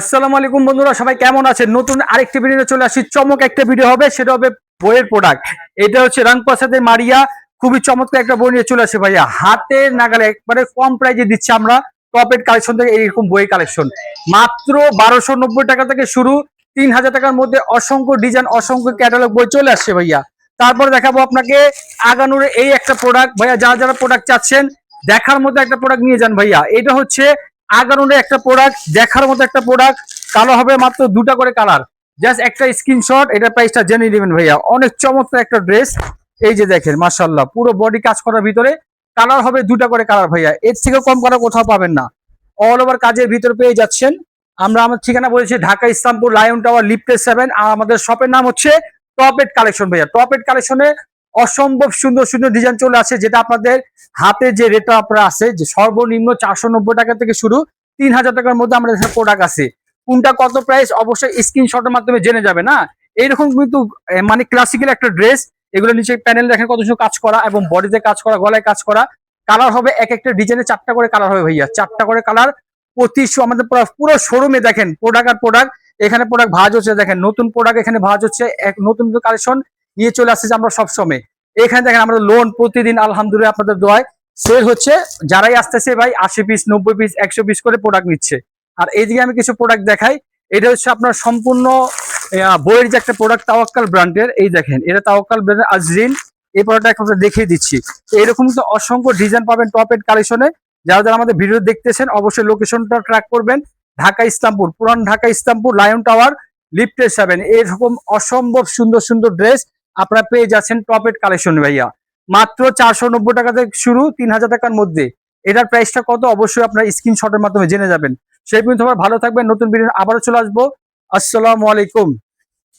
আসসালামু আলাইকুম বন্ধুরা, সবাই কেমন আছেন? নতুন আরেকটি ভিডিও চলে আসি। চমক একটা ভিডিও হবে, সেটা হবে বইয়ের প্রোডাক্ট এটা হচ্ছে রাংপ্রসাদের মারিয়া। খুবই চমৎকার একটা বই নিয়ে চলে আসে ভাইয়া। হাতে নাগালে একবারে কম প্রাইজে দিচ্ছি আমরা। টপের কালেকশন থেকে এইরকম বইয়ের কালেকশন মাত্র বারোশো নব্বই টাকা থেকে শুরু। তিন হাজার টাকার মধ্যে অসংখ্য ডিজাইন অসংখ্য ক্যাটালগ বই চলে আসছে ভাইয়া। তারপর দেখাবো আপনাকে আগানুরে এই একটা প্রোডাক্ট ভাইয়া, যারা যারা প্রোডাক্ট চাচ্ছেন, দেখার মধ্যে একটা প্রোডাক্ট নিয়ে যান ভাইয়া। এটা হচ্ছে আগানুরে একটা প্রোডাক্ট দেখার মতো একটা প্রোডাক্ট কালো হবে মাত্র দুটা করে কালার জাস্ট একটা স্ক্রিনশট এটা প্রাইসটা জেনে নেবেন ভাইয়া। অনেক চমৎকার একটা ড্রেস এই যে দেখেন মাশাল্লাহ পুরো বডি কাজ করার ভিতরে কালার হবে দুটা করে কালার ভাইয়া। এর থেকে কম কালার কোথাও পাবেন না। অল ওভার কাজের ভিতর পেয়ে যাচ্ছেন। আমরা আমার ঠিকানা বলেছি, ঢাকা ইসলামপুর লায়ন টাওয়ার লিফটে সেভেন আর আমাদের শপের নাম হচ্ছে টপেট কালেকশন ভাইয়া। টপেট কালেকশনে অসম্ভব সুন্দর সুন্দর ডিজাইন চলে আসে, যেটা আপনাদের হাতে যে রেটটা আপনার আছে, যে সর্বনিম্ন চারশো নব্বই টাকা থেকে শুরু তিন হাজার টাকার মধ্যে আমাদের প্রোডাক্ট আছে। কোনটা কত প্রাইস অবশ্যই স্ক্রিনশটের মাধ্যমে জেনে যাবে, না? এইরকম কিন্তু মানে ক্লাসিক্যাল একটা ড্রেস এগুলো নিচে প্যানেল দেখেন কত সুন্দর কাজ করা এবং বডিতে কাজ করা, গলায় কাজ করা। কালার হবে এক একটা ডিজাইনে চারটা করে কালার হবে ভাইয়া। চারটা করে কালার প্রতি আমাদের পুরো শোরুমে দেখেন প্রোডাক্ট আর প্রোডাক্ট এখানে প্রোডাক্ট ভাজ হচ্ছে, দেখেন নতুন প্রোডাক্ট এখানে ভাজ হচ্ছে, এক নতুন কালেকশন নিয়ে চলে আসছে আমরা সবসময় এখানে দেখেন আমরা লোন প্রতিদিন আলহামদুলিল্লাহ আপনাদের দোয়ায় সেল হচ্ছে। যারাই আসতেছে ভাই আশি পিস নব্বই পিস একশো পিস করে প্রোডাক্ট নিচ্ছে। আর এইদিকে আমি কিছু প্রোডাক্ট দেখাই। এটা হচ্ছে আপনার সম্পূর্ণ বইয়ের যে একটা প্রোডাক্ট তাওয়াক্কাল ব্র্যান্ডের এই দেখেন, এটা তাওয়াক্কাল ব্র্যান্ডের আজরিন এই প্রোডাক্টটা আপনাদের দেখিয়ে দিচ্ছি। এরকম তো অসংখ্য ডিজাইন পাবেন টপ এড কালেকশনে যারা যারা আমাদের ভিডিও দেখতেছেন, অবশ্যই লোকেশনটা ট্র্যাক করবেন। ঢাকা ইসলামপুর পুরান ঢাকা ইসলামপুর লায়ন টাওয়ার লিফটে সেভেন এরকম অসম্ভব সুন্দর সুন্দর ড্রেস আপনারা পেয়ে যাচ্ছেন টপ এড কালেকশন ভাইয়া। মাত্র চারশো নব্বই টাকা থেকে শুরু তিন হাজার টাকার মধ্যে। এটার প্রাইসটা কত? অবশ্যই আপনার স্ক্রিনশটের মাধ্যমে জেনে যাবেন। সেই পর্যন্ত ভালো থাকবেন। নতুন ভিডিও আবারও চলে আসব। আসসালামু আলাইকুম।